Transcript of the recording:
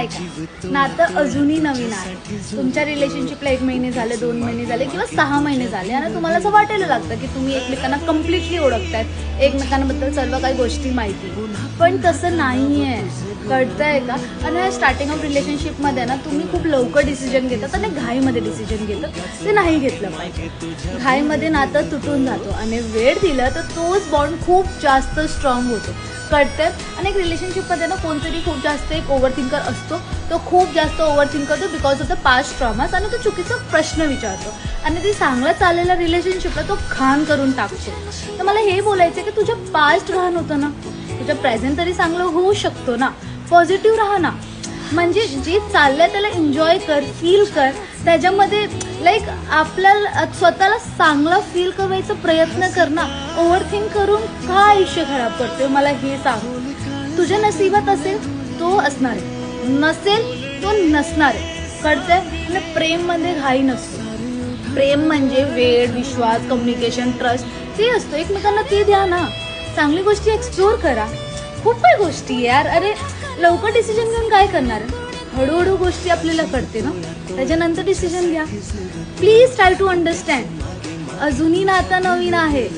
ऐका नातं अजूनही नवीन आहे. तुमच्या रिलेशनशिपला एक महिने झाले दोन महिने झाले किंवा सहा महिने झाले आणि तुम्हाला असं वाटायला लागतं की तुम्ही एकमेकांना कम्प्लिटली ओळखतायत एकमेकांबद्दल सर्व काही गोष्टी माहिती. पण तसं नाही आहे कळतंय का? आणि ह्या स्टार्टिंग ऑफ रिलेशनशिपमध्ये ना तुम्ही खूप लवकर डिसिजन घेतात आणि घाईमध्ये डिसिजन घेतात. ते नाही घेतलं पाहिजे. घाईमध्ये नातं तुटून जातो आणि वेळ दिलं तर तोच बॉन्ड खूप जास्त स्ट्रॉंग होतो. कळते आणि एक रिलेशनशिपमध्ये ना कोणतरी खूप जास्त एक ओव्हर थिंकर असतो. तो खूप जास्त ओव्हर थिंक करतो because of the past traumas आणि तो चुकीचा प्रश्न विचारतो. आणि ती चांगलं चाललेल्या रिलेशनशिपला तो घाण करून टाकतो. तर मला हे बोलायचं की तुझं पास्ट घाण होतं ना. तुझं प्रेझेंट तरी चांगलं होऊ शकतो ना. पॉझिटिव्ह राहा ना. म्हणजे जे चाललंय त्याला एन्जॉय कर फील कर. त्याच्यामध्ये लाईक आपल्याला स्वतःला चांगला फील करायचा प्रयत्न कर ना. ओव्हर थिंक करून का आयुष्य खराब करतोय मला हे सांग. तुझ्या नशिबात असेल तो असणार आहे. नसेल तो नसणार आहे. कळतंय? आणि प्रेममध्ये घाई नसतो. प्रेम म्हणजे वेळ विश्वास कम्युनिकेशन ट्रस्ट ते असतो. एकमेकांना ते द्या ना. चांगली गोष्टी एक्सप्लोर करा. खूप काही गोष्टी आहे यार. अरे लवकर डिसिजन घेऊन काय करणार? हळूहळू गोष्टी आपल्याला कळते ना. त्याच्यानंतर डिसिजन घ्या. प्लीज ट्राय टू अंडरस्टँड अजूनही नातं नवीन आहे.